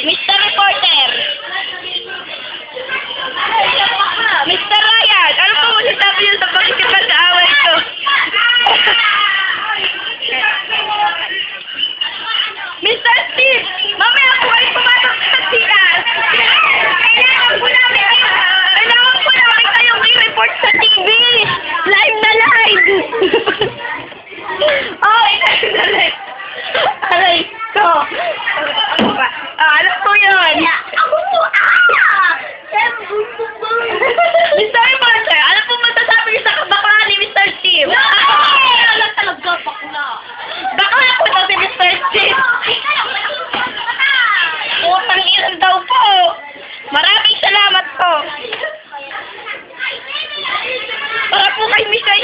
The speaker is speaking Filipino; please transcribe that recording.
Mr. Reporter. Mr. Ryan, ano po masasabi niyo sa pagkikipag sa away ko? Mr. Steve, mamaya po kayo pumatok sa tiyan. Kailangan po namin kayo. Kailangan po namin kayo i-report sa TV. Live na live. Ay, may sayo.